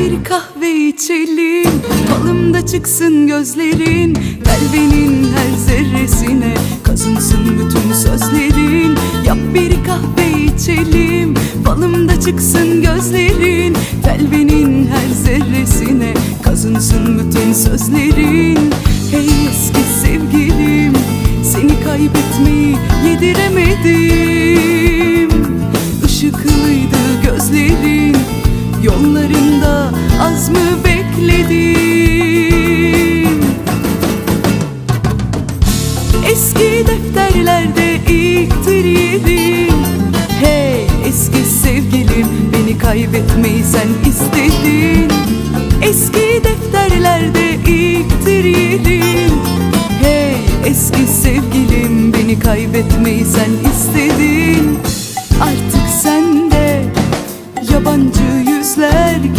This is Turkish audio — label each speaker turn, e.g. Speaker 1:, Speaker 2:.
Speaker 1: bir kahve içelim. Falımda çıksın gözlerin Kalbinin her zerresine Kazınsın bütün sözlerin. Yap bir kahve içelim Falımda çıksın gözlerin Kalbinin her zerresine Kazınsın bütün sözlerin. Hey eski sevgilim Seni kaybetmeyi yediremedim. Gözlerin Yollarında az mı bekledim Eski defterlerde ilktir yerim Hey eski sevgilim Beni kaybetmeyi sen istedin. Eski defterlerde ilktir yerim Hey eski sevgilim Beni kaybetmeyi sen istedin yabancı yüzler gibi.